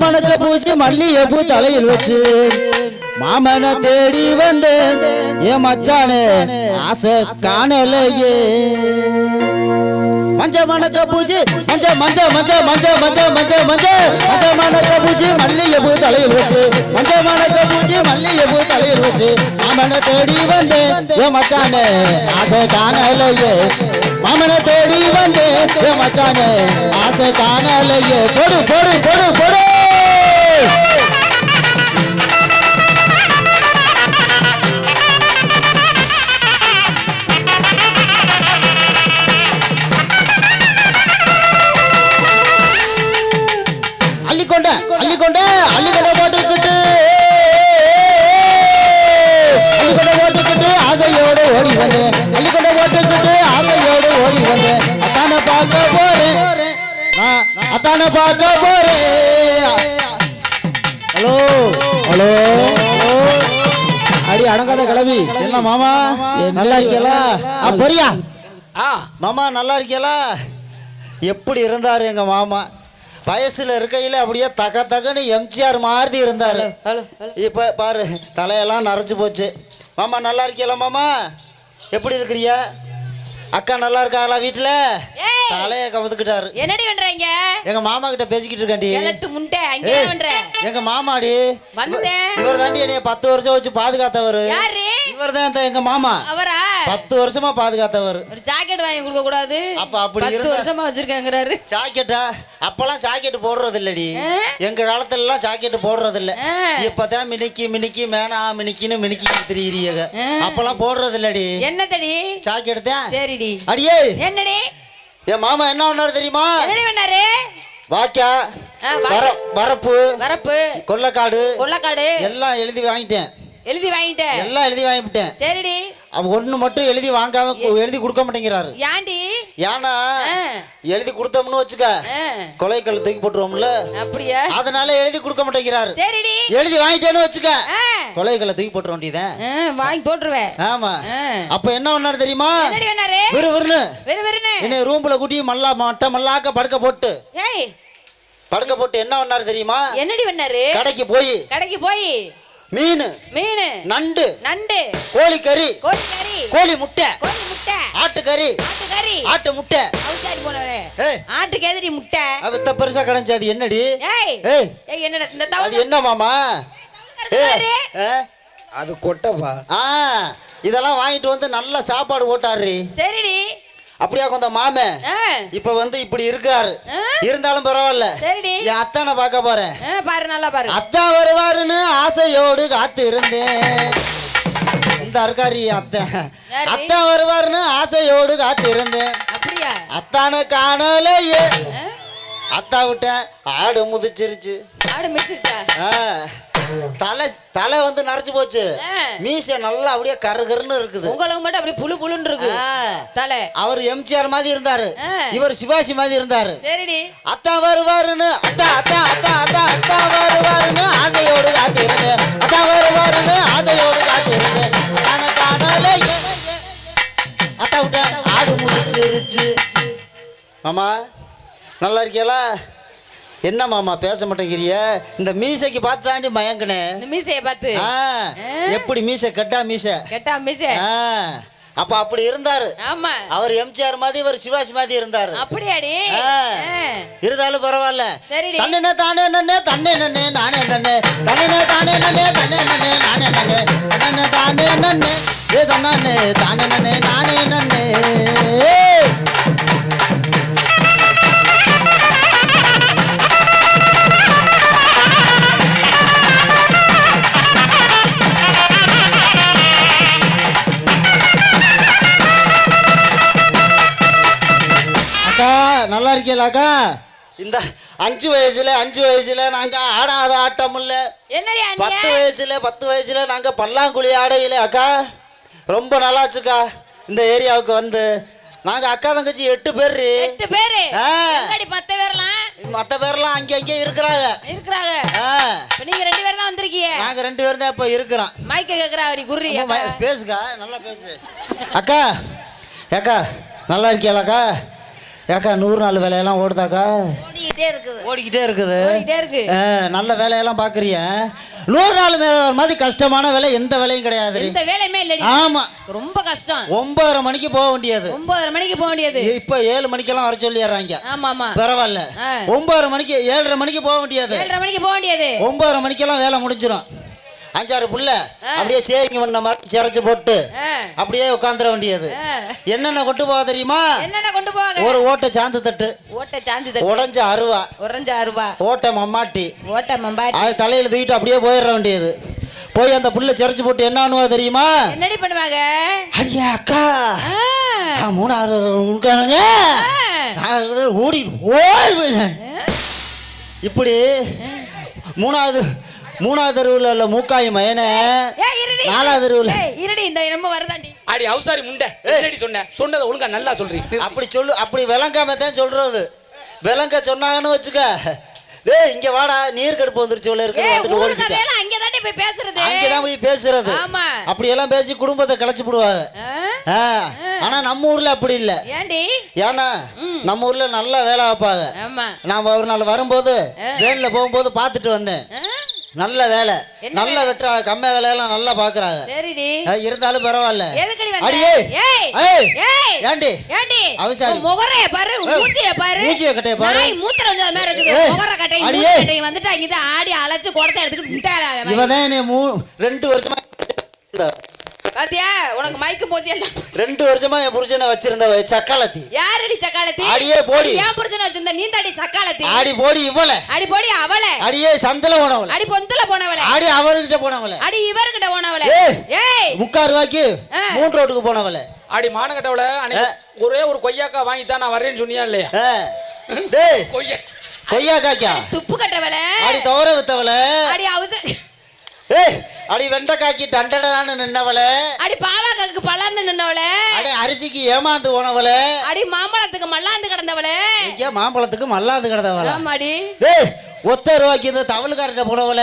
மணக்க பூசி மல்லிகைப்பூ தலையில் வச்சு மாமனை தேடி வந்து என் மச்சானே ஆசை காணலையே. மஞ்ச மணக்க பூசி மஞ்ச மஞ்ச மஞ்ச மஞ்ச மஞ்ச மஞ்ச மஞ்ச மஞ்ச மணக்க பூசி மல்லிகைப்பூ தலையில் வச்சு மஞ்ச மணக்க பூசி மல்லிகைப்பூ தலையில் வச்சு மாமனை தேடி வந்து என் மச்சானே ஆசை காணலையே. மாமனை தேடி வந்து என் மச்சானே ஆசை காணலையே. போடு போடு போடு போடு. நல்லா இருக்கீங்களா? ஆ, பொரியா. ஆ. மாமா நல்லா இருக்கீங்களா? எப்படி இருந்தார் எங்க மாமா? வயசுல இருக்கையில அப்படியே தக தகன்னு எம்ஜிஆர் மாதிரி இருந்தாரு. இப்ப பாரு தலையெல்லாம் நரைச்சு போச்சு. மாமா நல்லா இருக்கீங்களா மாமா? எப்படி இருக்கிறிய அக்கா நல்லா இருக்காங்களா வீட்டுல. தலைய கவுத்துக்கிட்டாரு. என்னடி பண்றீங்க? எங்க மாமா கிட்ட பேசிக்கிட்டு இருக்காண்டி எலட்டு முண்டை அங்க என்ன பண்ற. எங்க மாமாடி. வந்தேன். இவர் தாண்டி என்னைய பத்து வருஷம் வச்சு பாதுகாத்தவர். யாரு? இவர் தான் எங்க மாமா. அவரா? பத்து வருஷமா பாதுகாத்தவர். ஒரு ஜாக்கெட் வாங்கி கொடுக்க கூடாது. அப்ப அப்படி பத்து வருஷமா வச்சிருக்காங்கிறாரு. ஜாக்கெட்டா? அப்பெல்லாம் ஜாக்கெட் போடுறது இல்லடி? எங்க காலத்துல எல்லாம் ஜாக்கெட் போடுறது இல்ல. இப்பதான் மினிக்கி மினிக்கி மேனா மினிக்கின்னு மினிக்கி திரியிறியக. அப்பெல்லாம் போடுறது இல்லடி என்ன தடி ஜாக்கெட் தான் சரிடி. அடியே! என்னடி? என் மாமா என்ன பண்ணாரு தெரியுமா? என்னடி பண்ணாரு? வரப்பு வரப்பு கொள்ளக்காடு கொள்ளக்காடு. எல்லாம் எழுதி வாங்கிட்டேன். எழுதி வாங்கிட்டேன். எல்லாம் எழுதி வாங்கிட்டேன் சரிடி. அவ ஒண்ணு மட்டும் எழுதி வாங்காம எழுதி கொடுக்க மாட்டேங்கிறாரு. ஏன்டி? ஏன்னா. எழுதி கொடுத்தோம்னு வச்சுக்க ஆ, கொலைக்கல் தூக்கி போட்டுருவோம்ல. அப்படியா? அதனால எழுதி கொடுக்க மாட்டேங்கிறாரு. சரிடி. எழுதி வாங்கிட்டேன்னு வச்சுக்க ஆ, கொலைகளை தூக்கி போட்டுற வேண்டியதான் வாங்கி போட்டுருவேன் ஆமா. அப்ப என்ன பண்ணாரு தெரியுமா? விறு விறுன்னு. வெறு வெறுன்னு. என்னை ரூம்ல கூட்டி மல்லா மட்ட மல்லாக்க படுக்க போட்டு. ஏய். படுக்க போட்டு என்ன பண்ணாரு தெரியுமா? என்னடி பண்ணாரு கடைக்கு போய். கடைக்கு போய். மீன் மீன் நண்டு நண்டு கோழி கறி கோழி கறி கோழி முட்டை கோழி முட்டை ஆட்டுக்கறி ஆட்டு கறி ஆட்டு முட்டை அவுச்சாரி போனவரே ஏய். ஆட்டுக்கு எதிரி முட்டை. அவத்த பெருசா கிடைஞ்சு அது என்னடி? ஏய் ஏய். என்னடா இந்த அது தவறு என்ன மாமா? அது கொட்டப்பா. ஆ இதெல்லாம் வாங்கிட்டு வந்து நல்ல சாப்பாடு போட்டாரு சரிடி. அப்படியா கொஞ்சம் மாமே. இப்ப வந்து இப்படி இருக்காரு? இருந்தாலும் பரவாயில்ல. என் அத்தானை பார்க்க போறேன். பாரு நல்லா பாரு. அத்தான் வருவாருன்னு ஆசையோடு காத்து இருந்தேன் இந்த இருக்காரு அத்தன்? அத்தான் வருவாருன்னு ஆசையோடு காத்து இருந்தேன் அப்படியா? அத்தானை காணலையே? அத்தா விட்டேன். ஆடு முதிச்சிருச்சு. ஆடு மிச்சிருச்சா தலை தலை வந்து நரைச்சு போச்சு. மீசை நல்லா அப்படியே கரு கருன்னு இருக்குது. உங்களுக்கு மட்டும் அப்படியே புழு புழுன்னு இருக்கு. தலை. அவர் எம்ஜிஆர் மாதிரி இருந்தாரு. இவர் சிவாஜி மாதிரி இருந்தாரு. சரிடி. அத்தா வருவாருன்னு அத்தா அத்தா அத்தா அத்தா அத்தா வருவாருன்னு ஆசையோடு காத்து இருந்தேன் அத்தா வருவாருன்னு ஆசையோடு காத்து இருந்தேன் அத்தான காணலே அத்தா விட்ட ஆடு முதிச்சிருச்சு மாமா நல்லா இருக்கீங்களா என்ன மாமா பேச மாட்டேங்கிறிய? இந்த மீசைக்கு பார்த்து தாண்டி மயங்கினேன் இந்த மீசைய பார்த்து. எப்படி மீசை? கெட்டா மீசை. கெட்டா மீசை. அப்ப அப்படி இருந்தாரு. ஆமா. அவர் எம்ஜிஆர் மாதிரி இவர் சிவாஜி மாதிரி இருந்தாரு. அப்படியாடி. இருந்தாலும் பரவாயில்ல. தன்னே தானே நன்னே தன்னே நன்னே நானே நன்னே. தன்னே தானே நன்னே தன்னே நன்னே நானே நன்னே. தன்னே தானே நன்னே. ஏ தன்னானே தானே நன்னே நானே நன்னே. நல்லா இருக்கீங்களாக்கா இந்த அஞ்சு வயசுல அஞ்சு வயசுல நாங்க ஆடாத ஆட்டம் இல்ல. என்னடி பத்து வயசுல பத்து வயசுல நாங்க பல்லாங்குழி ஆடையில அக்கா. ரொம்ப நல்லாச்சுக்கா. இந்த ஏரியாவுக்கு வந்து நாங்க அக்கா தங்கச்சி எட்டு பேர். எட்டு பேரு? பத்து பேர்லாம்? மத்த பேர்லாம் அங்கே அங்கே இருக்கிறாங்க. இருக்கிறாங்க. நீங்க ரெண்டு பேரும் தான் வந்திருக்கீங்க. நாங்க ரெண்டு பேரும் தான் இப்ப இருக்கிறோம். மைக்க கேக்குறாடி குர்ரி அம்மா, ம- பேசுக்கா. நல்லா பேசு. அக்கா ஏக்கா நல்லா இருக்கீங்களாக்கா ஏக்கா நூறு நாள் வேலையெல்லாம் ஓடுதாக்கா? ஓடிக்கிட்டே இருக்குது. ஓடிக்கிட்டே இருக்குது. நல்ல வேலையெல்லாம் பார்க்குறிய நூறு நாள் மேலே மாதிரி கஷ்டமான வேலை எந்த வேலையும் கிடையாது. எந்த வேலையுமே இல்லடி. ஆமா. ரொம்ப கஷ்டம். ஒன்பதரை மணிக்கு போக வேண்டியது. ஒன்பதரை மணிக்கு போக வேண்டியது. இப்போ ஏழு மணிக்கெல்லாம் வர சொல்லிடுறாங்க. ஆமா ஆமா பரவாயில்ல. ஒன்பதரை மணிக்கு ஏழரை மணிக்கு போக வேண்டியது. ஏழரை மணிக்கு போக வேண்டியது. ஒன்பதரை மணிக்கெல்லாம் வேலை முடிஞ்சிடும் அஞ்சாறு புள்ள அப்படியே சேரிங்க பண்ண மாதிரி சிரைச்சு போட்டு அப்படியே உட்காந்துட வேண்டியது. என்னென்ன கொண்டு போக தெரியுமா? என்னென்ன கொண்டு போவாங்க? ஒரு ஓட்டை சாந்து தட்டு. ஓட்ட சாந்தி தட்டு. உடஞ்ச அருவா. உறைஞ்ச அருவா. ஓட்டை மம்மாட்டி. ஓட்ட மம்பாட்டி அது தலையில தூக்கிட்டு அப்படியே போயிட வேண்டியது. போய் அந்த புல்ல சிரைச்சு போட்டு என்ன பண்ணுவா தெரியுமா? என்னடி பண்ணுவாங்க? அடியா அக்கா. மூணாவது உட்காருங்க. ஓடி ஓடி. இப்படி மூணாவது மூணாவது தெருவில் உள்ள மூக்காய் மயனை ஏய், இருடி. நாலாவது தெருவில். ஏய், இருடி இந்த நம்ம வருதாண்டி. அடி அவசாரி முண்டை. என்னடி சொன்ன? சொன்னதை ஒழுங்கா நல்லா சொல்றீ. அப்படி சொல்லு அப்படி விளங்காம தான் சொல்றது. விளங்க சொன்னாங்கன்னு வச்சுக்க. டேய் இங்க வாடா நீர் கடுப்பு வந்துருச்சு உள்ள இருக்கு ஓடிக்கிட்டேன் கதையெல்லாம் அங்கே தாண்டி போய் பேசுறது. அங்கதான் போய் பேசுறது. ஆமா. அப்படியெல்லாம் பேசி குடும்பத்தை கலைச்சு போடுவாங்க ஆனா நம்ம ஊர்ல அப்படி இல்ல. ஏண்டி? ஏன்னா நம்ம ஊர்ல நல்லா வேலை வைப்பாங்க ஆமா. நான் ஒரு நாள் வரும்போது வேன்ல போகும்போது பார்த்துட்டு வந்தேன்? நல்ல வேலை. நல்ல வெட்டுறாங்க கம்ம வேலையெல்லாம் நல்லா பாக்குறாங்க சரிடி. இருந்தாலும் பரவாயில்ல. அடியே ஏண்டி? ஏண்டி? அவசாரி. முகரைய பாரு மூஞ்சிய பாரு. மூஞ்சிய கட்டைய பாரு. நாய் மூத்திரம் வந்தது மாதிரி இருக்குது. முகர கட்டை அடியே. கட்டை வந்துட்டு அங்க ஆடி அழைச்சு குடத்தை அவன். இவன் தான் என்னை ரெண்டு வருஷமா பாத்தியா? உனக்கு மயக்கம் போச்சு ரெண்டு வருஷமா என் புருஷனை வச்சிருந்த சக்காலத்தி. யாரடி சக்காலத்தி? அடியே போடி. ஏன் புருஷன் வச்சிருந்த நீ தாடி சக்காலத்தி? ஆடி போடி இவள. அடி போடி அவளை. அடியே சந்தில போனவள. அடி பொந்தல போனவளை. ஆடி அவர்கிட்ட போனவள. அடி இவர்கிட்ட போனவளை. ஏய். முக்கால் ரூபாய்க்கு ஆ. மூன்று ரோட்டுக்கு போனவள. அடி மானகட்டவள ஒரே ஒரு கொய்யாக்கா வாங்கி தான் நான் வரேன்னு சொன்னியா இல்லையா. டேய் கொய்யா. கொய்யா காய்க்கா துப்பு கட்டவளை அடி தவற வித்தவள. அடி அவச ஏய் அடி வெண்டைக்காய்க்கு டண்டடான்னு நின்னவள. அடி பாவாக்காக்கு பலாந்து நின்னவளை. அடி அரிசிக்கு ஏமாந்து போனவள. அடி மாம்பழத்துக்கு மல்லாந்து கிடந்தவளே. இங்க மாம்பழத்துக்கு மல்லாந்து கிடந்தவள? ஆமாடி. டேய் ஒத்த ரூபாய்க்கு இந்த தவளுக்கார்ட்ட போனவள.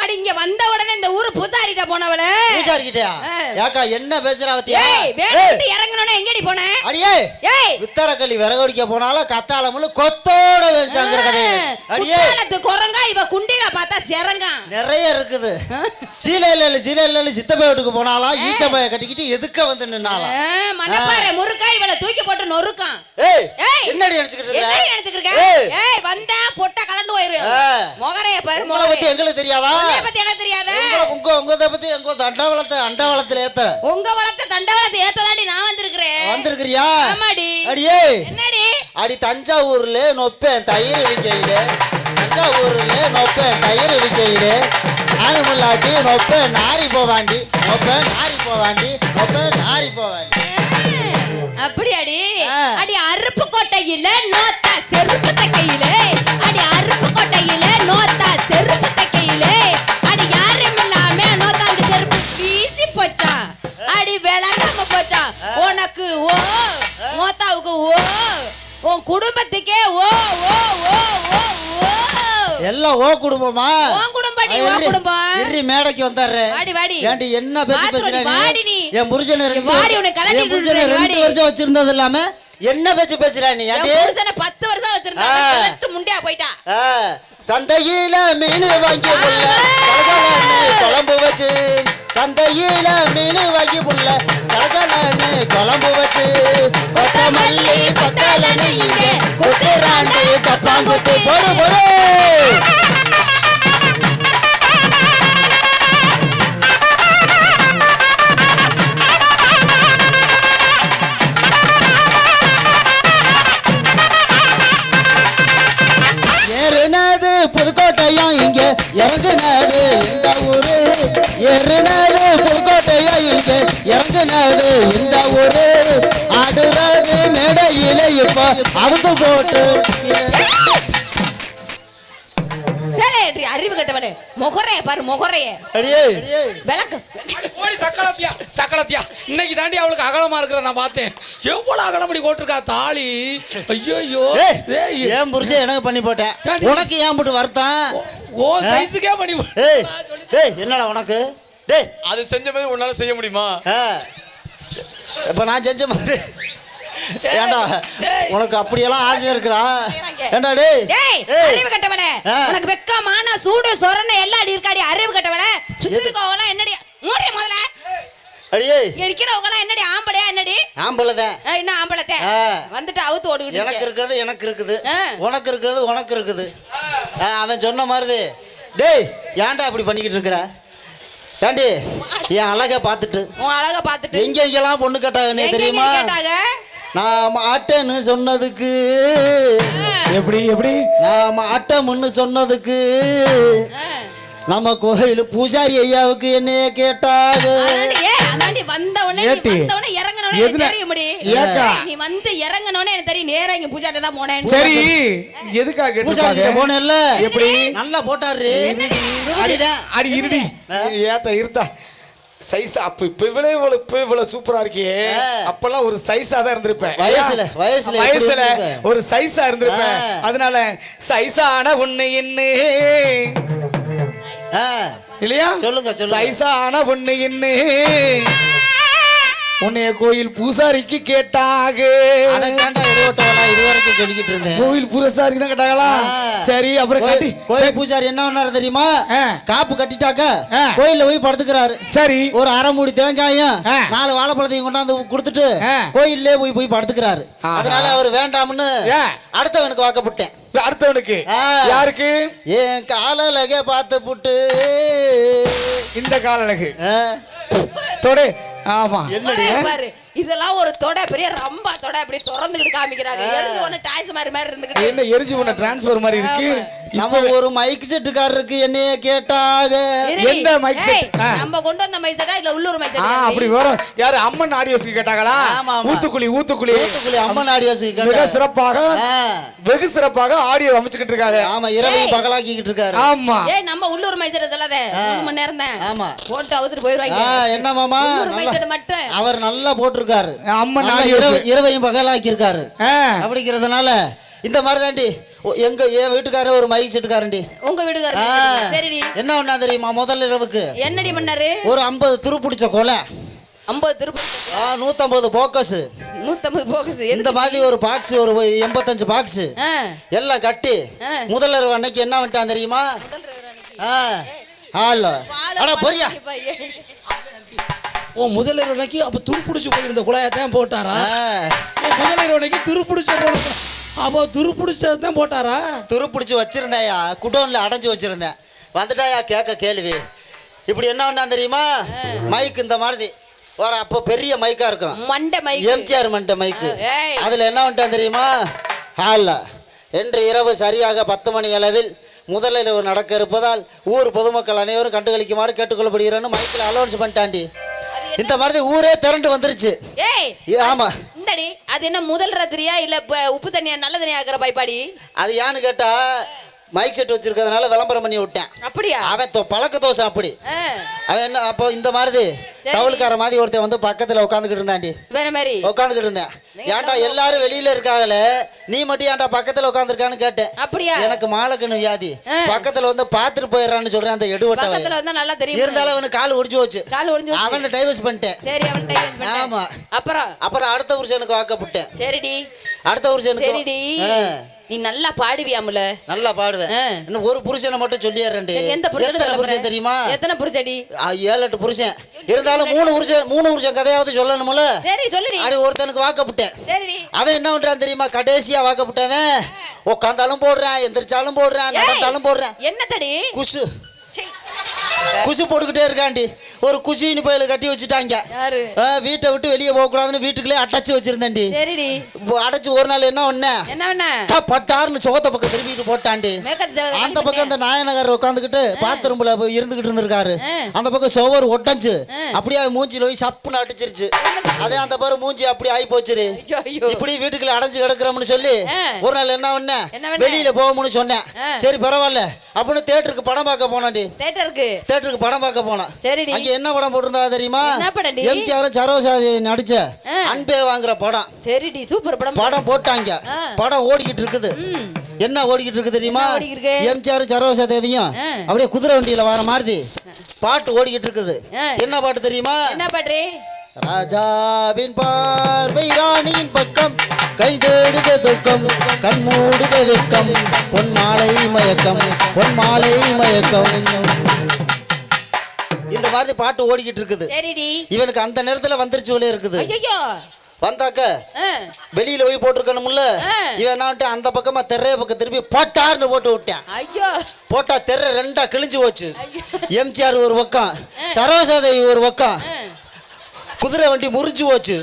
அடி இங்க வந்த உடனே இந்த ஊரு பூசாரிட்ட போனவளே. பூசாரிக்கிட்டயா? ஆ. ஏக்கா என்ன பேசுறா பத்தியா? வேணுட்டு இறங்கணும்னா எங்கடி போன? அடியே ஏய். வித்தரக்கல்லி விறகடிக்க போனாலும் கத்தாளமுள்ள கொத்தோட வச்சாங்கிற கதை அடியே. குரங்கா இவ குண்டில பார்த்தா நிறைய இருக்குது. சீலையில இல்ல சீலையில இல்ல சித்தப்பை வீட்டுக்கு போனாலும் ஈச்சப்பைய கட்டிக்கிட்டு எதுக்க வந்து நின்னாலாம் மணப்பாறை முறுக்கா இவள தூக்கி போட்டு நொறுக்கான் ஏய் என்னடி நினைச்சுக்கிட்டு என்ன இருக்க நினைச்சுக்கிட்டு இருக்க? ஏய். வந்தா பொட்டா கலண்டு போயிரு. ஆ. முகரைய பாரு உங்களை பத்தி எங்களுக்கு தெரியாதா? உன்னைய பத்தி என்ன தெரியாத? உங்க உங்க பத்தி எங்க அண்டவளத்தை அண்டவளத்துல ஏத்த? உங்க வளர்த்த தண்டவாளத்தை ஏத்ததாண்டி நான் வந்திருக்கிறேன். வந்திருக்கிறியா? ஆமாடி. அடியே என்னடி? அடி தஞ்சாவூர்ல நொப்பேன் தயிர் விக்கையில தஞ்சாவூர்ல நொப்பேன் தயிர் விக்கையில ஆணுமுள்ளாட்டி நொப்பேன் நாரி போவாண்டி நொப்பேன் நாரி போவாண்டி நொப்பேன் நாரி போவாண்டி. அப்படியாடி? ஆ. அடி அருப்பு கோட்டையில நோத்தா செருப்பு தக்கையில. அடி அருப்பு கோட்டையில நோத்தா செருப்பு தக்கையில. அடி யாரும் இல்லாம நோத்தா அப்படி செருப்பு வீசி போச்சா. அடி விளங்காம போச்சா. உனக்கு ஓ மோத்தாவுக்கு ஓ உன் குடும்பத்துக்கே ஓ ஓ ஓ ஓ ஓ. எல்லாம் ஓ குடும்பமா? உன் குடும்பம். இறி மேடைக்கு வந்தாரு வாடி, வாடி. ஏண்டி என்ன பேச்சு பேசுற வாடி நீ. என் புருஷனை வாடி, புருஷனை ரெண்டு. வருஷம் வச்சிருந்தது இல்லாம என்ன பேச்சு பேசுற நீ? ஏண்டி புருஷனை பத்து வருஷம் வச்சிருந்தாங்க ஆ. கிழட்டு முண்டியா போயிட்டா. சந்தையில மீன் வாங்கி புள்ள குழம்பு வச்சு. சந்தையில மீன் வாங்கி புள்ள கலகலன்னு குழம்பு வச்சு. கொத்தமல்லி கொத்தலன்னு இங்க குத்துறாண்டு டப்பாங்குத்து போடு போடு இறங்குனது இந்த ஊரு ஆடுறது மேடையில இப்ப அவுந்து போட்டு. சரி அறிவு கட்டவனே முகரைய பாரு முகரைய. அடியே. விளக்கு. போடி சக்கலத்தியா சக்கலத்தியா இன்னைக்கு தாண்டி அவளுக்கு அகலமா இருக்கிற நான் பார்த்தேன். எவ்வளவு அகலப்படி போட்டிருக்கா தாலி? ஐயோ ஏன் புரிச்சு எனக்கு பண்ணி போட்டேன்? உனக்கு ஏன் போட்டு வருத்தான் ஓ சைஸுக்கே பண்ணி என்னடா உனக்கு? டேய். அது செஞ்ச மாதிரி உன்னால செய்ய முடியுமா. இப்ப நான் செஞ்ச மாதிரி. ஏண்டா. உனக்கு அப்படியெல்லாம் ஆசை இருக்குதா? ஏண்டா டேய். அறிவு கட்டவனே. உனக்கு வெக்கமான சூடு சொரணை எல்லாம் அடி இருக்காடி அறிவு கட்டவனே. சுத்தி இருக்கவங்க என்னடி மூடி முதல்ல. அடியே இங்க இருக்கிறவங்க என்னடி ஆம்பளையா என்னடி? ஆம்பளைதான். ஆ, இன்னும் ஆம்பளத்தை. ஆ. வந்துட்டு அவுத்து ஓடிக்கிட்டு எனக்கு இருக்க. இருக்கிறது எனக்கு இருக்குது. உனக்கு இருக்கிறது உனக்கு இருக்குது. அவன் சொன்ன மாதிரி. டேய் ஏன்டா அப்படி பண்ணிக்கிட்டு இருக்கிற? ஏண்டி என் அழகை பார்த்துட்டு. உன் அழகா பாத்துட்டு எங்க எங்கெல்லாம் பொண்ணு கேட்டாங்க தெரியுமா? நான் மாட்டேன்னு சொன்னதுக்கு. எப்படி எப்படி? நான் மாட்டமுன்னு சொன்னதுக்கு. நம்ம கோயில் பூஜாரி ஐயாவுக்கு என்னைய கேட்டாங்க அதாண்டி வந்த உடனே உடனே எனக்கு? தெரியும் நீ வந்து இறங்குன உடனே எனக்கு தெரியும். நேரா இங்க பூஜாட்ட தான் போனேன்னு. சரி எதுக்காக பூஜாரி கிட்ட கேட்டிருக்காங்க? போனேன்ல. எப்படி? நல்லா போட்டாரு அடி அடி இருடி. ஏத்த இருத்தா. சைஸ் அப்ப இப்ப இவ்வளவு இவ்வளவு இப்ப இவ்வளவு சூப்பரா இருக்கியே. அப்பெல்லாம் ஒரு சைஸா தான் இருந்திருப்பேன். வயசுல? ஒரு சைஸா இருந்திருப்பேன். அதனால சைஸான ஒண்ணு என்ன. இல்லையா சொல்லுங்க. சைஸான ஒண்ணு என்ன உன்னைய கோயில் பூசாரிக்கு கேட்டாக அதை தாண்டா இருவட்டவளா இது வரைக்கும் சொல்லிக்கிட்டு இருந்தேன் கோயில் பூசாரிக்கு தான் கேட்டாங்களா. சரி அப்புறம் கோயில் கட்டி கோயில் சரி, பூஜாரி என்ன பண்ணாரு தெரியுமா. காப்பு கட்டிட்டாக்க. கோயில்ல போய் படுத்துக்கிறாரு சரி ஒரு அரை மூடி தேங்காயும். நாலு வாழைப்பழத்தையும் கொண்டாந்து கொடுத்துட்டு ஆ. கோயில்லே போய் போய் படுத்துக்கிறாரு. அதனால அவர் வேண்டாம்னு? அடுத்தவனுக்கு வாக்கப்பட்டேன் அடுத்தவனுக்கு. யாருக்கு என் காலலக பார்த்து புட்டு இந்த கால அழகு ஆ. தொடு ஆமா. பாரு. இதெல்லாம் ஒரு தொடை பெரிய ரம்பா தொடை அப்படி திறந்துகிட்டு காமிக்கிறாங்க. எரிஞ்சு ஒண்ணு டாய்ஸ் மாதிரி மாதிரி இருந்துகிட்டு. என்ன எரிஞ்சு போன டிரான்ஸ்ஃபர் மாதிரி இருக்கு? நம்ம ஒரு மைக் செட்டுக்காரருக்கு என்னைய கேட்டாக. எந்த? ஏய், ஆ. நம்ம கொண்டு வந்த மை செட்டா இல்ல உள்ளூர் மை ஆ செட்டா அப்படி வரும். யாரு அம்மன் ஆடியோஸ்க்கு கேட்டாங்களா. ஊத்துக்குழி ஊத்துக்குழி. ஊத்துக்குழி அம்மன் ஆடியோஸ் மிக சிறப்பாக. வெகு சிறப்பாக ஆடியோ அமைச்சுக்கிட்டு இருக்காங்க. ஆமா இரவையும் பகலாக்கிக்கிட்டு இருக்காரு. ஆமா. ஏய் நம்ம உள்ளூர் மை செட்டை சொல்லாத. மூணு மணி நேரம் தான். ஆமா. போட்டு அவுத்துட்டு போயிருவாங்க. என்ன மாமா? உள்ளூர் மை நல்லா- செட் மட்டும். அவர் நல்லா போட்டிருக்காரு. அம்மன் இரவு- இரவையும் பகலாக்கி இருக்காரு. அப்படிங்கிறதுனால இந்த மாதிரி தாண்டி எங்க என் வீட்டுக்காரர் ஒரு மைக் செட்டுக்காரண்டி உங்க. வீட்டுக்காரர் சரிடி. என்ன ஒண்ணா தெரியுமா முதல் இரவுக்கு? என்னடி பண்ணாரு? ஒரு ஐம்பது துருப்பிடிச்ச கொலை. ஐம்பது திருப்பி ஆ, நூத்தம்பது போக்கஸ். நூத்தம்பது போக்கஸ். இந்த மாதிரி ஒரு பாக்ஸ் ஒரு எண்பத்தஞ்சு பாக்ஸ். எல்லாம் கட்டி ஆ. முதல் இரவு அன்னைக்கு என்ன வந்துட்டான் தெரியுமா? ஆ ஆள். அட பொரியா. ஓ முதலிரவனைக்கு அப்ப துருப்பிடிச்சு போயிருந்த குழாயத்தான் போட்டாரா? ஆ, ஓ முதலிரவனைக்கு துருப்பிடிச்ச போன அப்போ துருப்பிடிச்சதான் போட்டாரா? துருப்பிடிச்சு வச்சிருந்தேயா. குடோன்ல அடைஞ்சு வச்சிருந்தேன். வந்துட்டாயா? கேட்க கேள்வி. இப்படி என்ன பண்ணா தெரியுமா? மைக் இந்த மாதிரி. ஒரு அப்போ பெரிய மைக்கா இருக்கும். மண்டை மை எம்ஜிஆர் மண்ட மைக்கு. அதுல என்ன பண்ணிட்டான் தெரியுமா? ஹாலில் இன்று இரவு சரியாக பத்து மணி அளவில் முதல் இரவு நடக்க இருப்பதால் ஊர் பொதுமக்கள் அனைவரும் கண்டுகளிக்குமாறு கேட்டுக்கொள்ளப்படுகிறேன்னு மைக்கில் அலௌன்ஸ் பண்ணிட்டாண்டி. இந்த மாதிரி ஊரே திரண்டு வந்துருச்சு. ஏய் ஆமா. இந்தடி அது என்ன முதல் ராத்திரியா இல்ல உப்பு தண்ணியா நல்ல தண்ணியா ஆக்குற பாய்ப்பாடி அது ஏன்னு கேட்டா மைக் செட் வச்சிருக்கிறதுனால விளம்பரம் பண்ணி விட்டேன். அப்படியா? அவன் பழக்க தோசை அப்படி. அவன் என்ன அப்போ இந்த மாதிரி தவளுக்கார மாதிரி ஒருத்தன் வந்து பக்கத்துல உட்காந்துக்கிட்டு இருந்தாண்டி வேற மாதிரி. உட்காந்துக்கிட்டு இருந்தேன். ஏன்டா எல்லாரும் வெளியில இருக்காங்களே நீ மட்டும் ஏன்டா பக்கத்துல உட்காந்துருக்கான்னு கேட்டேன். அப்படியா? எனக்கு மாலக்கண்ணு வியாதி. பக்கத்துல வந்து பாத்துட்டு போயிடுறான்னு சொல்றேன் அந்த வந்தா நல்லா தெரியும் இருந்தாலும் அவனுக்கு கால் ஒடிச்சு போச்சு. கால் ஒடிஞ்சு. அவனை டைவர்ஸ் பண்ணிட்டேன். சரி அவன் டைவர்ஸ் பண்ணிட்டேன். ஆமா. அப்புறம்? அப்புறம் அடுத்த புருஷனுக்கு வாக்கப்பட்டேன். சரிடி. அடுத்த புருஷனுக்கு சரிடி. நீ நல்லா பாடுவியாமுல நல்லா பாடுவேன். இன்னும் ஒரு புருஷனை மட்டும் சொல்லிடுறேன் எந்த புருஷன்? சொல்ல? தெரியுமா? எத்தனை புருஷடி? ஏழு எட்டு புருஷன். இருந்தாலும் மூணு புருஷன். மூணு புருஷன் கதையாவது சொல்லணும்ல சரி சொல்லுடி. அப்படி ஒருத்தனுக்கு வாக்கப்பட்டேன் சரிடி. அவன் என்ன பண்றான் தெரியுமா? கடைசியா வாக்கப்பட்டவன் உட்காந்தாலும் போடுறான் எந்திரிச்சாலும் போடுறான் நடந்தாலும் போடுறான். என்னத்தடி? குசு. சீ. குசு போட்டுக்கிட்டே இருக்காண்டி ஒரு குசின்னு போயில கட்டி வச்சுட்டாங்க. வீட்டை விட்டு வெளியே போகக்கூடாதுன்னு வீட்டுக்குள்ளே அடைச்சு வச்சிருந்தேன்டி. சரிடி. அடைச்சு ஒரு நாள் என்ன ஒண்ணு? என்ன பட்டாருன்னு சோத்த பக்கம் திரும்பிட்டு போட்டாண்டி அந்த பக்கம் அந்த நாயனகர் உட்காந்துக்கிட்டு பாத்ரூம்ல இருந்துகிட்டு இருந்திருக்காரு. அந்த பக்கம் சுவர் ஒட்டஞ்சு. அப்படியே மூஞ்சில போய் சப்புன்னு அடிச்சிருச்சு. அதே அந்த பாரு மூஞ்சி அப்படி ஆகி ஐயோ இப்படி வீட்டுக்குள்ள அடைஞ்சு கிடக்குறோம்னு சொல்லி. ஒரு நாள் என்ன பண்ண? வெளியில போகும்னு சொன்னேன். சரி பரவாயில்ல. அப்படின்னு தேட்டருக்கு படம் பார்க்க போனாண்டி தேட்டருக்கு தேட்டருக்கு படம் பார்க்க போனேன் சரிடி. அங்க என்ன படம் போட்டிருந்தா தெரியுமா? எம்ஜிஆர் சரோசாதி நடிச்ச. அன்பே வாங்குற படம் சரிடி சூப்பர் படம் படம் போட்டாங்க. படம் ஓடிக்கிட்டு இருக்குது. என்ன ஓடிக்கிட்டு இருக்கு தெரியுமா? எம்ஜிஆர் சரோசா தேவியும். அப்படியே குதிரை வண்டியில வர மாதிரி பாட்டு ஓடிக்கிட்டு இருக்குது. என்ன பாட்டு தெரியுமா என்ன பாடுறி ராஜாவின் பார்வை ராணியின் பக்கம் கை தேடுத துக்கம் கண் மூடுத வெக்கம் பொன் மாலை மயக்கம் பொன் மாலை மயக்கம் இந்த மாதிரி பாட்டு ஓடிக்கிட்டு இருக்குது. சரிடி. இவனுக்கு அந்த நேரத்துல வந்துருச்சு போல இருக்குது. ஐயோ வந்தாக்க வெளியில போய் போட்டிருக்கணும்ல? ஆ. இவன் என்னான்ட்டு அந்த பக்கமா தெரைய பக்கம் திருப்பி போட்டார்னு போட்டு விட்டான். ஐயோ. போட்டா தெர ரெண்டா கிழிஞ்சு போச்சு. எம்ஜிஆர் ஒரு பக்கம் சரோசாதேவி ஒரு பக்கம் குதிரை வண்டி முறிஞ்சு போச்சு.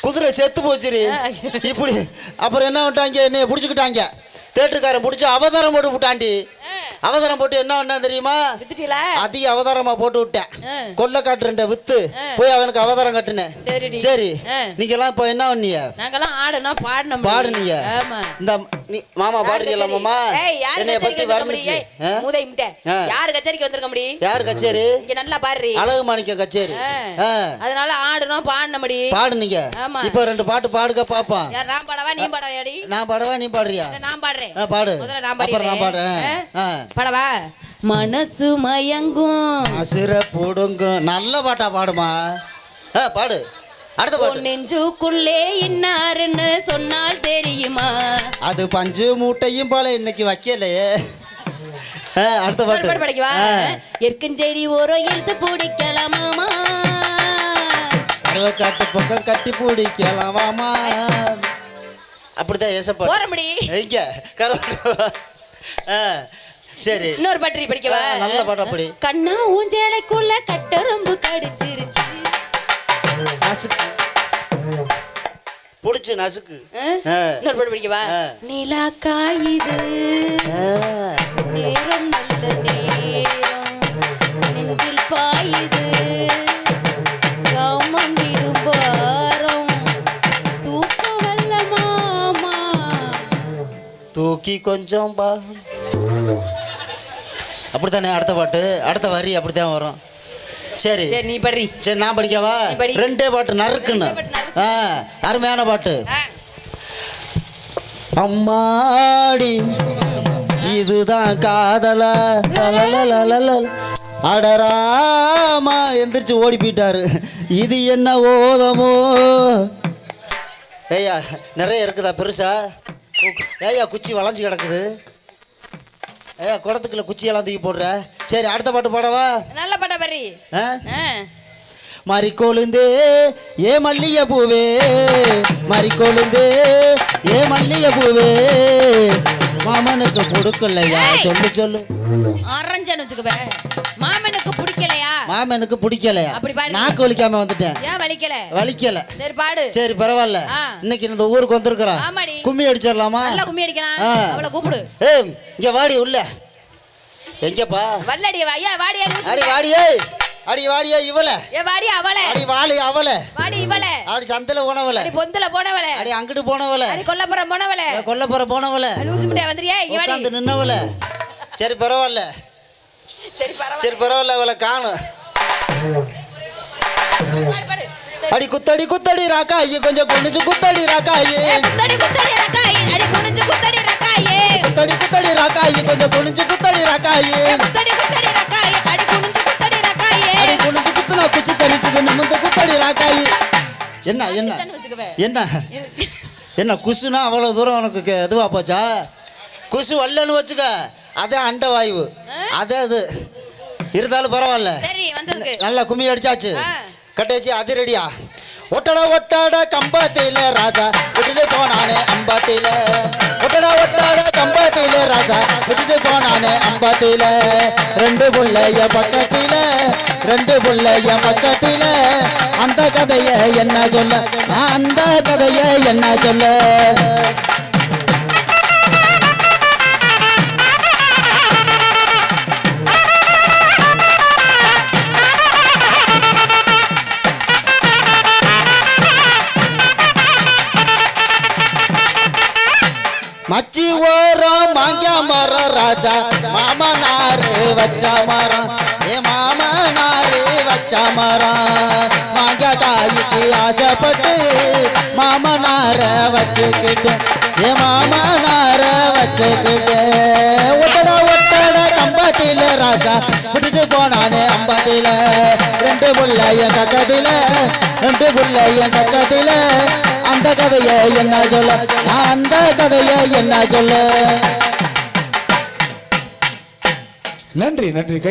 குதிரை செத்து போச்சுரி ஆ. இப்படி அப்புறம் என்ன பண்ணிட்டாங்க? என்னைய பிடிச்சிக்கிட்டாங்க. தேட்டருக்காரன் பிடிச்சி அவதாரம் போட்டு விட்டாண்டி அவதாரம் போட்டு என்ன பண்ணா தெரியுமா? அதிக அவதாரமா போட்டு விட்டேன். கொல்ல காட்டுறேன் வித்து. போய் அவனுக்கு அவதாரம் கட்டுனேன். சரி. நீங்க எல்லாம் இப்ப என்ன பண்ணீங்க நாங்கெல்லாம் பாடணும். பாடுனீங்க. இந்த நீ மாமா பாடுறீங்களா மாமா? ஏய் யார் என்னைய பத்தி வர்ணிச்சு. முடியும்? ஆ? மூதை முட்டை ஆ. யார் கச்சேரிக்கு வந்திருக்க முடியும்? யார் கச்சேரி? இங்க நல்லா பாடுறி. அழகு மாணிக்க கச்சேரி. அதனால ஆடணும் பாடணும் முடி பாடுனீங்க. இப்போ ரெண்டு பாட்டு பாடுங்க பாப்பான் யார் நான் பாடவா நீ பாடவாடி? நான் பாடவா நீ பாடுறியா? நான் பாடுறேன். பாடு. முதல்ல நான் அப்புறம் நான் பாடுறேன். பாடுறேன். பாடவா? மனசு மயங்கும். அசுர புடுங்கும். நல்ல பாட்டா பாடுமா? பாடு. பாட்டு நெஞ்சுக்குள்ளே இன்னாருன்னு சொன்னால் தெரியுமா? அது பஞ்சு மூட்டையும் போல இன்னைக்கு வைக்கலையே. அடுத்த பாட்டு. பாட்டு படிக்கவா. எற்கஞ்செடி ஓரம் இழுத்து பிடிக்கலாமாமா? கருவக்காட்டு பக்கம் கட்டி பிடிக்கலாமாமா? அப்படிதான் ஏசப்பா ஓர முடி எங்க? கருவக்காட்டு. ஆ சரி. இன்னொரு பற்றி படிக்கவா? நல்ல பாட்டா படி. கண்ணா ஊஞ்சலைக்குள்ள கட்டரும்பு கடிச்சிருச்சு. நசுக்கு. பிடிச்சு நசுக்கு. இன்னொரு பாட்டு படிக்கவா. நிலா காயுது. நேரம் நல்ல நேரம். நெஞ்சில் பாயுது. காமம் விடும் பாரம். வல்ல மாமா. தூக்கி கொஞ்சம் பா. அப்படித்தானே அடுத்த பாட்டு? அடுத்த வரி அப்படித்தான் வரும். சரி. சரி நீ படுறி சரி நான் படிக்கவா? படி. ரெண்டே பாட்டு நறுக்குன்னு. பாட்டு. ஆ அருமையான பாட்டு. அம்மாடி இதுதான் காதலா. அடராமா எந்திரிச்சு ஓடி போயிட்டாரு. இது என்ன ஓதமோ? ஏய்யா நிறைய இருக்குதா பெருசா? ஏய்யா குச்சி வளைஞ்சு கிடக்குது. ஏய்யா குடத்துக்குள்ள குச்சி எல்லாம் தூக்கி போடுற. சரி அடுத்த பாட்டு பாடவா? நல்ல பட படுறி ஆ? ஆ. மறிக்கொழுந்தே ஏ மல்லிய பூவே. மறிக்கொழுந்தே ஏ மல்லிய பூவே. மாமனுக்கு கொடுக்கலையா ஏய்! சொல்லு சொல்லு. அரைஞ்சன்னு வச்சுக்கவே. மாமனுக்கு பிடிக்கலையா? மாமனுக்கு பிடிக்கலையா? அப்படி பாரு. நாக்கு வலிக்காம வந்துட்டேன். ஏன் வலிக்கல? வலிக்கல. சரி பாடு. சரி பரவாயில்ல. இன்னைக்கு இந்த ஊருக்கு வந்திருக்கிறோம். கும்மி அடிச்சிடலாமா? நல்லா கும்மி அடிக்கலாம். அவளை கூப்பிடு. ஏய் இங்க வாடி உள்ள. எங்கப்பா? வல்லடி ஐயா வாடியா அடி வாடியே அடி வாடியே இவள. ஏ வாடி அவளை. அடி வாடி அவள. வாடி இவளை. அடி சந்தில போனவள. அடி பொந்துல போனவளே. அடி அங்கிட்டு போனவள. அடி கொல்லப்புறம் போனவளே. கொல்லப்புற போனவள. லூசு முட்டையா வந்துறியா? இங்க வாடி. உட்காந்து நின்னவள. சரி பரவாயில்ல. சரி பரவாயில்ல. சரி பரவாயில்ல அவளை காணும். அடி குத்தடி குத்தடி ராக்காயி. கொஞ்சம் குனிஞ்சு குத்தடி ராக்காயி. ஏ, குத்தடி குத்தடி ரக்காயி. அடி குனிஞ்சு குத்தடி குத்தடி குத்தடி ராக்காயி. கொஞ்சம் குனிஞ்சு குத்தடி ராக்காயி. ஏ, குத்தடி குத்தடி ரக்காயி. அடி குனிஞ்சு குத்தடி ரக்காயே. அடி குனிஞ்சு குத்துனா குச்சி தடிக்குது. நிமிந்து குத்தடி ராக்காயி. என்ன என்ன. என்ன? என்ன குசுனா அவ்வளோ தூரம் உனக்கு கே- இதுவா போச்சா? குசு வரலன்னு வச்சுக்க. அதே அண்ட வாயு அதே அது இருந்தாலும் பரவாயில்ல. நல்லா கும்மி அடிச்சாச்சு. ஆ. கட்டேசி அது ரெடியா ஒட்டடா ஒட்டாட கம்பத்தில ராஜா. விட்டுட்டு போனானே அம்பத்தில. ஒட்டடா ஒட்டாட கம்பத்தில ராஜா. விட்டுட்டு போனானே அம்பத்தில. ரெண்டு புள்ளைய பக்கத்தில ரெண்டு புள்ளைய பக்கத்தில. அந்த கதைய என்ன சொல்ல? அந்த கதைய என்ன சொல்ல? மச்சி ஓரம் மாங்கியா மரம் ராஜா. மாமனாரு வச்ச மரம். ஏ மாமனாரு வச்ச மரம். மாங்கா காய்க்கு ஆசைப்பட்டு மாமனார வச்சுக்கிட்டு ஏ மாமனார வச்சுக்கிட்டு. ஒட்டட ஒட்டட கம்பத்தில ராஜா. விட்டுட்டு போனானே அம்பத்தில. ரெண்டு புள்ளைய கக்கத்தில ரெண்டு புள்ளைய கக்கத்தில அந்த கதைய என்ன சொல்ல? நான் அந்த கதைய என்ன சொல்ல? நன்றி நன்றி.